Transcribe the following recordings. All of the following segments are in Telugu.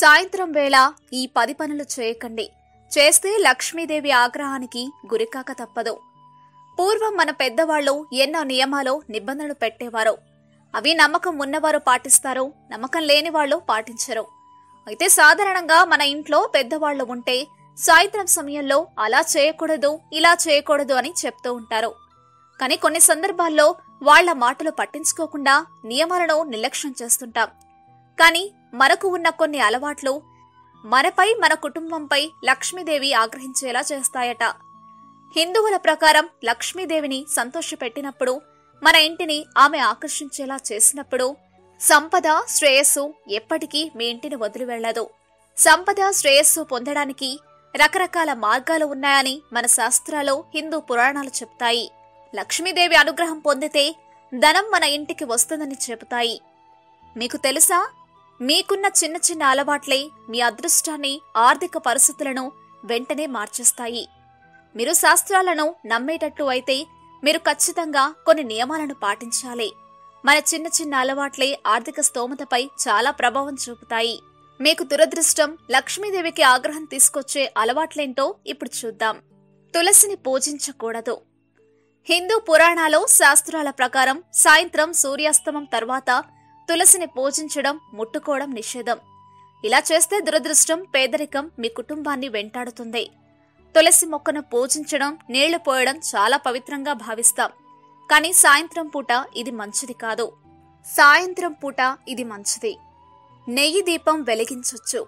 సాయంత్రం వేళ ఈ పది పనులు చేయకండి. చేస్తే లక్ష్మీదేవి ఆగ్రహానికి గురికాక తప్పదు. పూర్వం మన పెద్దవాళ్ళు ఎన్నో నియమాలు నిబంధనలు పెట్టేవారు. అవి నమ్మకం ఉన్నవారు పాటిస్తారు నమ్మకం లేని వాళ్ళు పాటించరు. అయితే సాధారణంగా మన ఇంట్లో పెద్దవాళ్ళు ఉంటే సాయంత్రం సమయంలో అలా చేయకూడదు ఇలా చేయకూడదు అని చెప్తూ ఉంటారు. కానీ కొన్ని సందర్భాల్లో వాళ్ళ మాటలు పట్టించుకోకుండా నియమాలను నిర్లక్ష్యం చేస్తుంటాం. కానీ మనకు ఉన్న కొన్ని అలవాట్లు మనపై మన కుటుంబంపై లక్ష్మీదేవి ఆగ్రహించేలా చేస్తాయట. హిందువుల ప్రకారం లక్ష్మీదేవిని సంతోషపెట్టినప్పుడు మన ఇంటిని ఆమె ఆకర్షించేలా చేసినప్పుడు సంపద శ్రేయస్సు ఎప్పటికీ మీ ఇంటిని వదిలి వెళ్ళదు సంపద శ్రేయస్సు పొందడానికి రకరకాల మార్గాలు ఉన్నాయని మన శాస్త్రాలు హిందూ పురాణాలు చెప్తాయి. లక్ష్మీదేవి అనుగ్రహం పొందితే ధనం మన ఇంటికి వస్తుందని చెబుతాయి. మీకు తెలుసా? మీకున్న చిన్న చిన్న అలవాట్లే మీ అదృష్టాన్ని ఆర్థిక పరిస్థితులను వెంటనే మార్చేస్తాయి. మీరు శాస్త్రాలను నమ్మేటట్టు అయితే మీరు ఖచ్చితంగా కొన్ని నియమాలను పాటించాలి. మన చిన్న చిన్న అలవాట్లే ఆర్థిక స్తోమతపై చాలా ప్రభావం చూపుతాయి. మీకు దురదృష్టం లక్ష్మీదేవికి ఆగ్రహం తీసుకొచ్చే అలవాట్లేంటో ఇప్పుడు చూద్దాం. తులసిని పూజించకూడదు. హిందూ పురాణాలు శాస్త్రాల ప్రకారం సాయంత్రం సూర్యాస్తమం తర్వాత తులసిని పూజించడం ముట్టుకోవడం నిషేధం. ఇలా చేస్తే దురదృష్టం పేదరికం మీ కుటుంబాన్ని వెంటాడుతుంది. తులసి మొక్కను పూజించడం నీళ్ళు పోయడం చాలా పవిత్రంగా భావిస్తాం. కానీ సాయంత్రం పూట ఇది మంచిది కాదు. సాయంత్రం పూట ఇది మంచిది. నెయ్యి దీపం వెలిగించొచ్చు.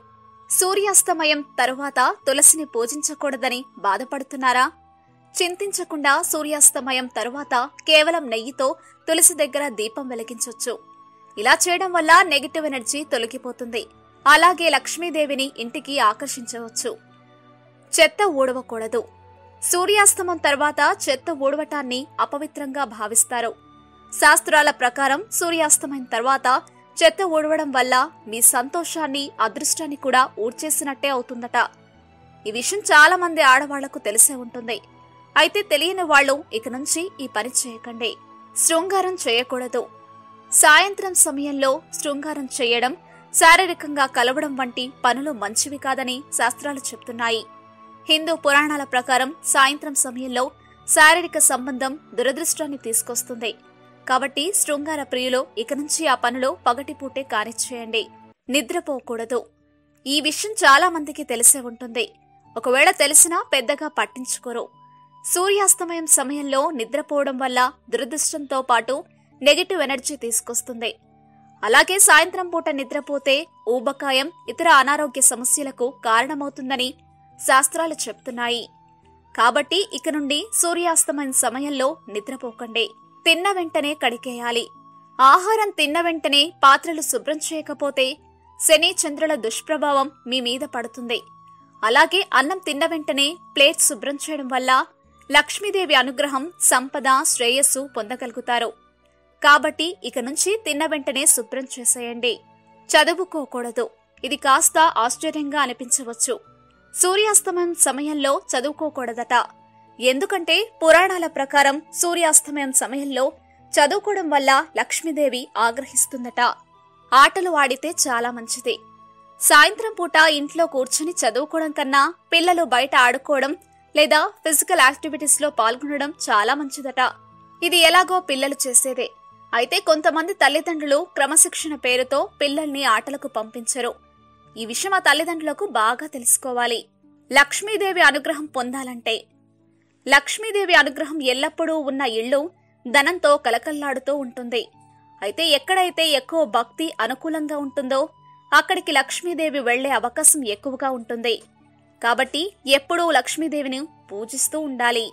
సూర్యాస్తమయం తరువాత తులసిని పూజించకూడదని బాధపడుతున్నారా? చింతించకుండా సూర్యాస్తమయం తరువాత కేవలం నెయ్యితో తులసి దగ్గర దీపం వెలిగించొచ్చు. ఇలా చేయడం వల్ల నెగిటివ్ ఎనర్జీ తొలగిపోతుంది. అలాగే లక్ష్మీదేవిని ఇంటికి ఆకర్షించవచ్చు. చెత్త ఊడవకూడదు. సూర్యాస్తమం తర్వాత చెత్త ఊడవటాన్ని అపవిత్రంగా భావిస్తారు. శాస్త్రాల ప్రకారం సూర్యాస్తమయం తర్వాత చెత్త ఊడవడం వల్ల మీ సంతోషాన్ని అదృష్టాన్ని కూడా ఊడ్చేసినట్టే అవుతుందట. ఈ విషయం చాలా మంది ఆడవాళ్ళకు తెలిసే ఉంటుంది. అయితే తెలియని వాళ్ళు ఇక నుంచి ఈ పని చేయకండి. శృంగారం చేయకూడదు. సాయంత్రం సమయంలో శృంగారం చేయడం శారీరకంగా కలవడం వంటి పనులు మంచివి కాదని శాస్త్రాలు చెప్తున్నాయి. హిందూ పురాణాల ప్రకారం సాయంత్రం సమయంలో శారీరక సంబంధం దురదృష్టాన్ని తీసుకొస్తుంది. కాబట్టి శృంగార ప్రియులు ఇక నుంచి ఆ పనులు పగటిపూటే కానిచ్చేయండి నిద్రపోకూడదు. ఈ విషయం చాలా మందికి తెలిసే ఉంటుంది. ఒకవేళ తెలిసినా పెద్దగా పట్టించుకోరు. సూర్యాస్తమయం సమయంలో నిద్రపోవడం వల్ల దురదృష్టంతో పాటు నెగిటివ్ ఎనర్జీ తీసుకొస్తుంది. అలాగే సాయంత్రం పూట నిద్రపోతే ఊబకాయం ఇతర అనారోగ్య సమస్యలకు కారణమవుతుందని శాస్త్రాలు చెప్తున్నాయి. కాబట్టి ఇక నుండి సూర్యాస్తమైన సమయంలో నిద్రపోకండి. తిన్న వెంటనే కడికేయాలి ఆహారం తిన్న వెంటనే పాత్రలు శుభ్రం చేయకపోతే శని చంద్రుల దుష్ప్రభావం మీ మీద పడుతుంది. అలాగే అన్నం తిన్న వెంటనే ప్లేట్ శుభ్రం చేయడం వల్ల లక్ష్మీదేవి అనుగ్రహం సంపద శ్రేయస్సు పొందగలుగుతారు. కాబట్టి ఇక నుంచి తిన్న వెంటనే శుభ్రం చేసేయండి. చదువుకోకూడదు. ఇది కాస్త ఆశ్చర్యంగా అనిపించవచ్చు. సూర్యాస్తమయం సమయంలో చదువుకోకూడదట. ఎందుకంటే పురాణాల ప్రకారం సూర్యాస్తమయం సమయంలో చదువుకోవడం వల్ల లక్ష్మీదేవి ఆగ్రహిస్తుందట. ఆటలు ఆడితే చాలా మంచిది. సాయంత్రం పూట ఇంట్లో కూర్చుని చదువుకోవడం కన్నా పిల్లలు బయట ఆడుకోవడం లేదా ఫిజికల్ యాక్టివిటీస్లో పాల్గొనడం చాలా మంచిదట. ఇది ఎలాగో పిల్లలు చేసేదే. అయితే కొంతమంది తల్లిదండ్రులు క్రమశిక్షణ పేరుతో పిల్లల్ని ఆటలకు పంపించరు. ఈ విషయం ఆ తల్లిదండ్రులకు బాగా తెలుసుకోవాలి. లక్ష్మీదేవి అనుగ్రహం పొందాలంటే. లక్ష్మీదేవి అనుగ్రహం ఎల్లప్పుడూ ఉన్న ఇళ్ళు ధనంతో కలకల్లాడుతూ ఉంటుంది. అయితే ఎక్కడైతే ఎక్కువ భక్తి అనుకూలంగా ఉంటుందో అక్కడికి లక్ష్మీదేవి వెళ్ళే అవకాశం ఎక్కువగా ఉంటుంది. కాబట్టి ఎప్పుడూ లక్ష్మీదేవిని పూజిస్తూ ఉండాలి.